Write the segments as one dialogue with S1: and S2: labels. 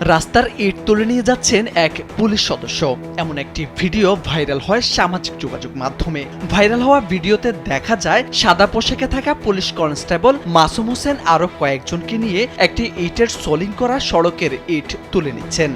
S1: রাস্তার ইট তুলে নিয়ে যাচ্ছেন এক পুলিশ সদস্য। এমন একটি ভিডিও ভাইরাল হয় সামাজিক যোগাযোগ মাধ্যমে। ভাইরাল হওয়া ভিডিওতে দেখা যায়, সাদা পোশাকে থাকা পুলিশ কনস্টেবল মাসুম হোসেন আরও কয়েকজনকে নিয়ে একটি ইটের সোলিং করা সড়কের ইট তুলে নিচ্ছেন।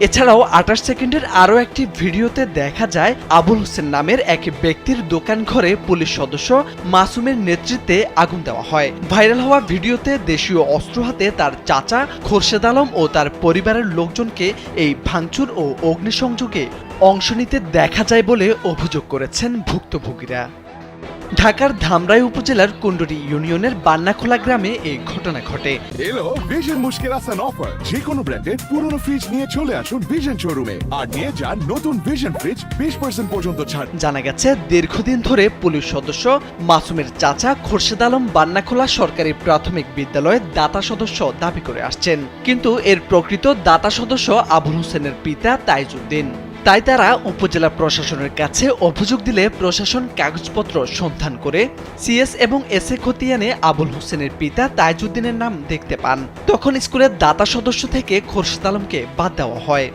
S1: এছাড়াও আঠাশ সেকেন্ডের আরও একটি ভিডিওতে দেখা যায় আবুল হোসেন নামের এক ব্যক্তির দোকান ঘরে পুলিশ সদস্য মাসুমের নেতৃত্বে আগুন দেওয়া হয়। ভাইরাল হওয়া ভিডিওতে দেশীয় অস্ত্র হাতে তার চাচা খোরশেদ আলম ও তার পরিবারের লোকজনকে এই ভাঙচুর ও অগ্নিসংযোগে অংশ নিতে দেখা যায় বলে অভিযোগ করেছেন ভুক্তভোগীরা। ঢাকার ধামরাই উপজেলার কুণ্ডুরি ইউনিয়নের বান্নাখোলা গ্রামে এই ঘটনা ঘটে।
S2: এলো ভিশন মুশকিল আসান অফার যে কোনো ব্র্যান্ডের পুরনো ফ্রিজ নিয়ে চলে আসুন ভিশন শোরুমে আর নিয়ে যান নতুন ভিশন ফ্রিজ বিশ পার্সেন্ট পর্যন্ত ছাড়।
S1: জানা গেছে দীর্ঘদিন ধরে পুলিশ সদস্য মাসুমের চাচা খোরশেদ আলম বান্নাখোলা সরকারি প্রাথমিক বিদ্যালয়ের দাতা সদস্য দাবি করে আসছেন। কিন্তু এর প্রকৃত দাতা সদস্য আবুল হোসেনের পিতা তাইজুদ্দিন। তাই তারা উপজেলা প্রশাসনের কাছে অভিযোগ দিলে প্রশাসন কাগজপত্র সন্ধান করে সিএস এবং এস এ খতিয়ানে আবুল হোসেনের পিতা তাইজুদ্দিনের নাম দেখতে পান। তখন স্কুলের দাতা সদস্য থেকে খোরশেদ আলমকে বাদ দেওয়া হয়।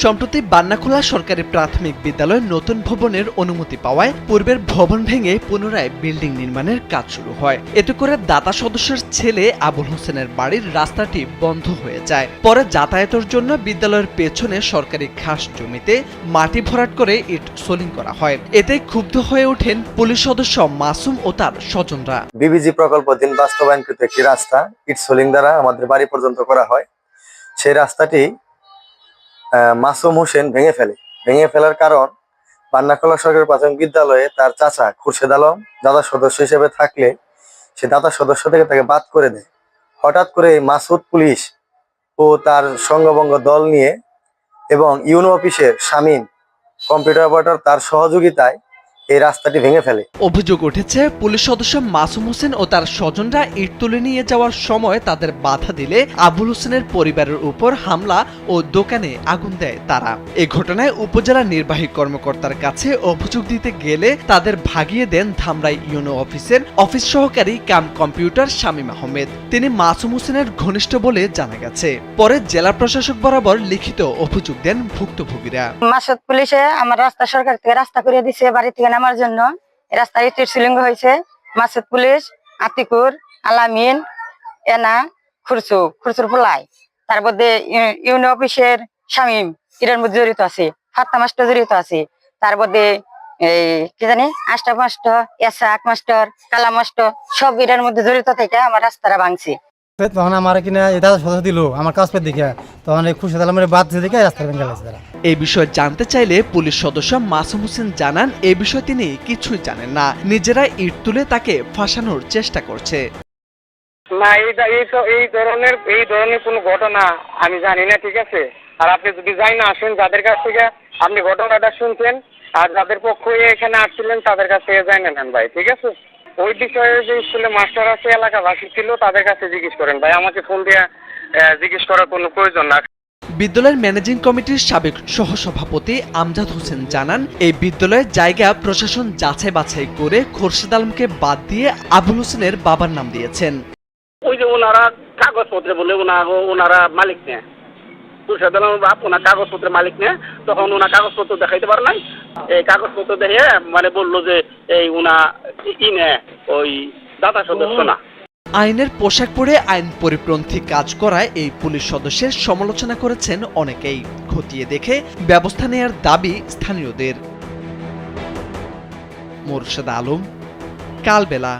S1: সম্প্রতি বান্নাখোলা সরকারি প্রাথমিক বিদ্যালয় নতুন ভবনের অনুমতি পাওয়ায় পূর্বের ভবন ভেঙে পুনরায় বিল্ডিং নির্মাণের কাজ শুরু হয়। এতে করে দাতা সদস্যের ছেলে আবুল হোসেনের বাড়ির রাস্তাটি বন্ধ হয়ে যায়। পরে যাতায়াতের জন্য বিদ্যালয়ের পেছনে সরকারি ঘাস জমিতে মাটি ভরাট করে ইট সোলিং করা হয়। এতে ক্ষুব্ধ হয়ে ওঠেন পুলিশ সদস্য মাসুম ও তার স্বজনরা।
S3: বিবিজি প্রকল্পধীন বাস্তবায়নকৃত একটি রাস্তা ইট সোলিং দ্বারা আমাদের বাড়ি পর্যন্ত করা হয়। সেই রাস্তাটি মাসুম হোসেন ভেঙে ফেলে। ভেঙে ফেলার কারণ পান্নাকলা সরকারি প্রাথমিক বিদ্যালয়ে তার চাচা খুরশেদ আলম দাদা সদস্য হিসেবে থাকলে সে দাদা সদস্য থেকে তাকে বাদ করে দেয়। হঠাৎ করে মাসুদ পুলিশ ও তার সঙ্গবঙ্গ দল নিয়ে এবং ইউনো অফিসের শামীম কম্পিউটার অপারেটর তার সহযোগিতায় এই রাস্তাটি ভেঙে ফেলে।
S1: অভিযোগ উঠেছে পুলিশ সদস্য মাসুম হোসেন ও তার স্বজনরা ইট তুলে নিয়ে যাওয়ার সময় তাদের বাধা দিলে আবুল হোসেনের পরিবারের উপর হামলা ও দোকানে আগুন দেয় তারা। এ ঘটনায় উপজেলা নির্বাহী কর্মকর্তার কাছে অভিযোগ দিতে গেলে তাদের ভাগিয়ে দেন ধামরাই ইউনো অফিসের অফিস সহকারী কাম কম্পিউটার শামীম আহমেদ। তিনি মাসুম হোসেনের ঘনিষ্ঠ বলে জানা গেছে। পরে জেলা প্রশাসক বরাবর লিখিত অভিযোগ দেন ভুক্তভোগীরা।
S4: মাসুদ পুলিশে আমার রাস্তা সরকার থেকে রাস্তা করে দিছে বাড়ি থেকে নামার জন্য এই রাস্তা ইটির সিলিঙ্গ হয়েছে। মাসুদ পুলিশ, আতিকুর, আলামিন, এনা, খুরসু, খুরসুর ফুলাই তার মধ্যে ইউ- ইউনি অফিসের শামীম এটার মধ্যে জড়িত আছে ফাত্তা মাস্টার জড়িত আছে। তার মধ্যে এই, কি জানি, আষ্টা মাস্টার, এসাক মাস্টার, কালা মাস্টার, সব এটার মধ্যে জড়িত থেকে আমার রাস্তাটা ভাঙছে।
S5: তখন আমার কিনা এটা সদস্য দিল আমার কাজ পেয়ে দেখে। তখন এই খুশি আমার বাদ দিয়ে দেখে রাস্তা ভেঙে গেছে তারা।
S1: এই বিষয়ে জানতে চাইলে পুলিশ সদস্য মাসুম হোসেন জানান এই বিষয়ে তিনি কিছুই জানেন না। নিজেরা ইট তুলে তাকে ফাঁসানোর চেষ্টা করছে।
S6: না এই এই তো- এই ধরনের এই ধরনের কোনো ঘটনা আমি জানি না ঠিক আছে? আর আপনি যদি যাই না আসেন যাদের কাছ থেকে আপনি ঘটনাটা শুনছেন আর যাদের পক্ষ হয়ে এখানে আসছিলেন তাদের কাছ থেকে জানে নেন ভাই ঠিক আছে? ওই বিষয়ে যে স্কুলে মাস্টার আছে এলাকাবাসী ছিল তাদের কাছে জিজ্ঞেস করেন ভাই আমাকে ফোন দিয়ে জিজ্ঞেস করার কোনো প্রয়োজন না।
S1: বিদ্যালয়ের ম্যানেজিং কমিটির সাবেক সহসভাপতি আমজাদ হোসেন জানান এই বিদ্যালয়ের জায়গা প্রশাসন যাচাই বাছাই করে খোরশেদ আলমকে বাদ দিয়ে আবুল হোসেনের বাবার নাম দিয়েছেন।
S7: ওই যে ওনারা কাগজপত্রে বলে ওনার ওনারা মালিক নেয় তুষার বাপ ওনার কাগজপত্রের মালিক নেয় তখন ওনার কাগজপত্র দেখাইতে পারে নাই। এই কাগজপত্র দেখে মানে বলল যে এই উনা ইনে ওই দাতা সদস্য না।
S1: আইনের পোশাক পরে আইন পরিপ্রন্থী কাজ করায় এই পুলিশ সদস্যের সমালোচনা করেছেন অনেকেই। খতিয়ে দেখে ব্যবস্থা নেয়ার দাবি স্থানীয়দের। মোরশেদ আলম, কালবেলা।